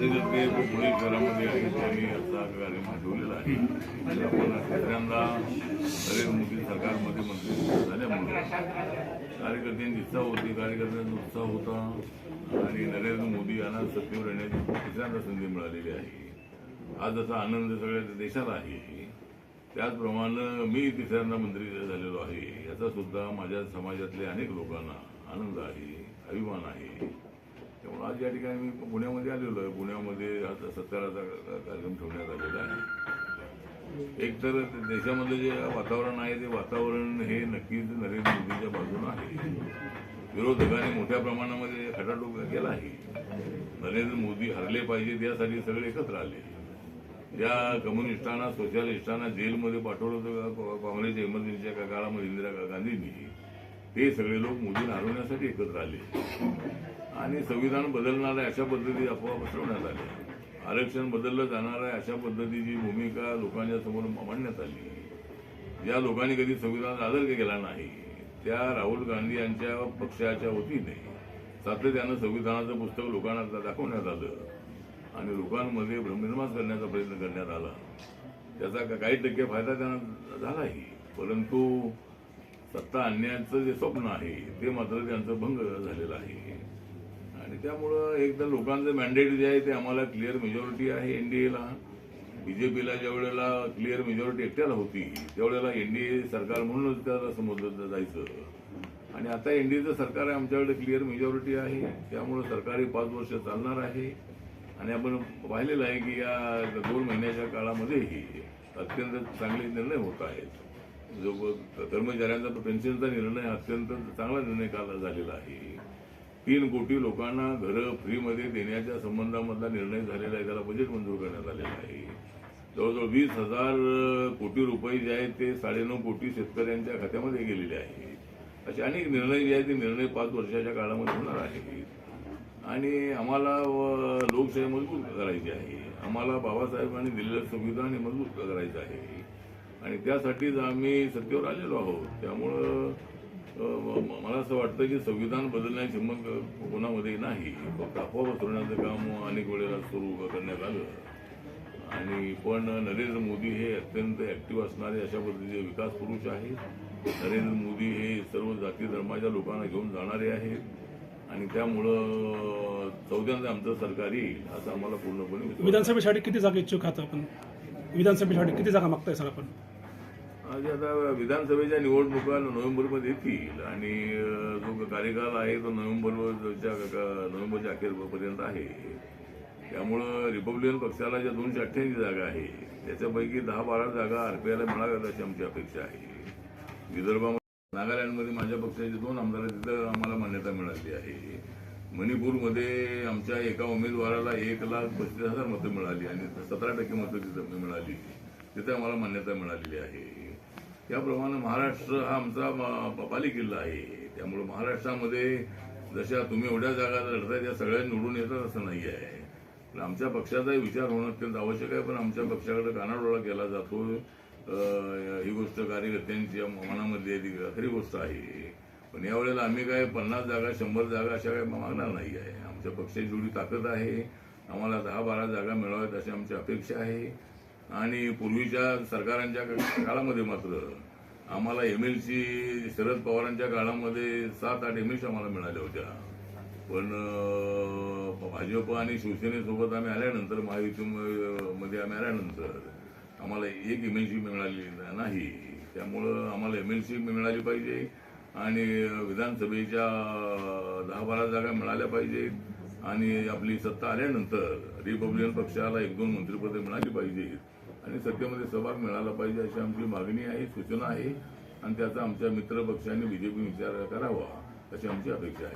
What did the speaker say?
ते पुणे शहरामध्ये आहे त्यांनी असा कार्यक्रम ठेवलेला आहे. आणि आपण तिसऱ्यांदा नरेंद्र मोदी सरकारमध्ये मंत्री झाल्यामुळे कार्यकर्त्यांची इच्छा होती कार्यकर्त्यांचा उत्साह होता. आणि नरेंद्र मोदी यांना सत्तेवर येण्याची तिसऱ्यांदा संधी मिळालेली आहे. आज असा आनंद सगळ्या देशाला आहे त्याचप्रमाणे मी तिसऱ्यांदा मंत्री झालेलो आहे. याचा सुद्धा माझ्या समाजातल्या अनेक लोकांना आनंद आहे अभिमान आहे. त्यामुळे आज या ठिकाणी मी पुण्यामध्ये आलेलो आहे. पुण्यामध्ये आता सत्काराचा कार्यक्रम ठेवण्यात आलेला आहे. एक तर देशामधलं जे वातावरण आहे ते वातावरण हे नक्कीच नरेंद्र मोदीच्या बाजूने आहे. विरोधकांनी मोठ्या प्रमाणामध्ये खटाटोप केला आहे. नरेंद्र मोदी हरले पाहिजेत यासाठी सगळे एकत्र आले. ज्या कम्युनिस्टांना सोशलिस्टांना जेलमध्ये पाठवलं होतं का- काँग्रेसच्या इमर्जन्सीच्या काळामध्ये इंदिरा गांधींनी ते सगळे लोक मोदींना हरवण्यासाठी एकत्र आले. आणि संविधान बदलणार आहे अशा पद्धती अफवा पसरवण्यात आल्या. आरक्षण बदललं जाणार आहे अशा पद्धतीची भूमिका लोकांच्या समोर मांडण्यात आली. ज्या लोकांनी कधी संविधान आदर केला नाही त्या राहुल गांधी यांच्या पक्षाच्या वतीने सातत्यानं संविधानाचं पुस्तक लोकांना दाखवण्यात आलं आणि लोकांमध्ये भ्रमनिर्माण करण्याचा प्रयत्न करण्यात आला. त्याचा का- काही टक्के फायदा त्यांना झालाही परंतु सत्ता आणण्याचं जे स्वप्न आहे ते मात्र त्यांचं भंग झालेलं आहे. आणि त्यामुळं एकदा लोकांचं मॅन्डेट जे आहे ते आम्हाला क्लिअर मेजॉरिटी आहे एनडीएला बीजेपीला ज्या वेळेला क्लिअर मेजॉरिटी एकट्याला होती त्यावेळेला एनडीए सरकार म्हणूनच त्याला समजलं जायचं. आणि आता एनडीएचं सरकार आहे आमच्याकडे क्लिअर मेजॉरिटी आहे. त्यामुळं सरकारी पाच वर्ष चालणार आहे. आणि आपण पाहिलेलं आहे की या दोन महिन्याच्या काळामध्येही अत्यंत चांगले निर्णय होत आहेत. जो कर्मचाऱ्यांचा पेन्शनचा निर्णय अत्यंत चांगला निर्णय काल झालेला आहे. तीन कोटी लोकांना घरं फ्रीमध्ये देण्याच्या संबंधामधला निर्णय झालेला आहे. त्याला बजेट मंजूर करण्यात आलेलं आहे. जवळजवळ वीस हजार कोटी रुपये जे आहेत ते साडेनऊ कोटी शेतकऱ्यांच्या खात्यामध्ये गेलेले आहेत. असे अनेक निर्णय जे आहेत ते निर्णय पाच वर्षाच्या काळामध्ये होणार आहेत. आणि आम्हाला लोकशाही मजबूत करायची आहे. आम्हाला बाबासाहेबांनी दिलेलं संविधान हे मजबूत करायचं आहे. आणि त्यासाठीच आम्ही सत्तेवर आलेलो आहोत. त्यामुळं मला असं वाटतं की संविधान बदलण्याची हिंमत कोणामध्ये नाही. फक्त अफवा पसरवण्याचं काम अनेक वेळेला सुरू करण्यात आलं. आणि पण नरेंद्र मोदी हे अत्यंत ऍक्टिव्ह असणारे अशा पद्धतीचे विकास पुरुष आहेत. नरेंद्र मोदी हे सर्व जाती धर्माच्या लोकांना घेऊन जाणारे आहेत. आणि त्यामुळं चौथ्यांदा आमचं सरकार येईल असं आम्हाला पूर्णपणे विधानसभेसाठी किती जागा इच्छुक आहात आपण? विधानसभेसाठी किती जागा मागताय सर आपण? माझी आता विधानसभेच्या निवडणुका नोव्हेंबरमध्ये येतील आणि जो कार्यकाल आहे तो नोव्हेंबरच्या नोव्हेंबरच्या अखेरपर्यंत आहे. त्यामुळं रिपब्लिकन पक्षाला ज्या दोनशे अठ्ठ्याऐंशी जागा आहे त्याच्यापैकी दहा बारा जागा आरपीआयला मिळाव्यात अशी आमची अपेक्षा आहे. विदर्भामध्ये नागालँडमध्ये माझ्या पक्षाचे दोन आमदार तिथं आम्हाला मान्यता मिळाली आहे. मणिपूरमध्ये आमच्या एका उमेदवाराला एक लाख पस्तीस हजार मतं मिळाली आणि सतरा टक्के मतं तिथं मिळाली. तिथे आम्हाला मान्यता मिळालेली आहे. त्याप्रमाणे महाराष्ट्र हा आमचा मा- बालेकिल्ला आहे. त्यामुळे महाराष्ट्रामध्ये जशा तुम्ही एवढ्या जागा लढताय त्या सगळ्या निवडून येतात असं नाही आहे. पण आमच्या पक्षाचाही विचार होणं अत्यंत आवश्यक आहे पण आमच्या पक्षाकडे कानाडोळा केला जातो. ही गोष्ट कार्यकर्त्यांच्या मनामध्ये ती खरी गोष्ट आहे. पण यावेळेला आम्ही काय पन्नास जागा शंभर जागा अशा काय मागणार नाही आहे. आमच्या पक्षाची जेवढी ताकद आहे. आम्हाला दहा बारा जागा मिळाव्यात अशी आमची अपेक्षा आहे. आणि पूर्वीच्या सरकारांच्या का- काळामध्ये मात्र आम्हाला एम एल सी शरद पवारांच्या काळामध्ये सात आठ एम एल सी आम्हाला मिळाल्या होत्या. पण भाजप आणि शिवसेनेसोबत आम्ही आल्यानंतर महायुतीमध्ये आम्ही आल्यानंतर आम्हाला एक एम एल सी मिळाली नाही. त्यामुळं आम्हाला एम एल सी मिळाली पाहिजे आणि विधानसभेच्या दहा बारा जागा मिळाल्या पाहिजेत. आणि आपली सत्ता आल्यानंतर रिपब्लिकन पक्षाला एक दोन मंत्रिपदे मिळाली पाहिजेत आणि सत्तेमध्ये सहभाग मिळाला पाहिजे अशी आमची मागणी आहे सूचना आहे. आणि त्याचा आमच्या मित्र पक्षाने बीजेपी विचार करावा अशी आमची अपेक्षा आहे.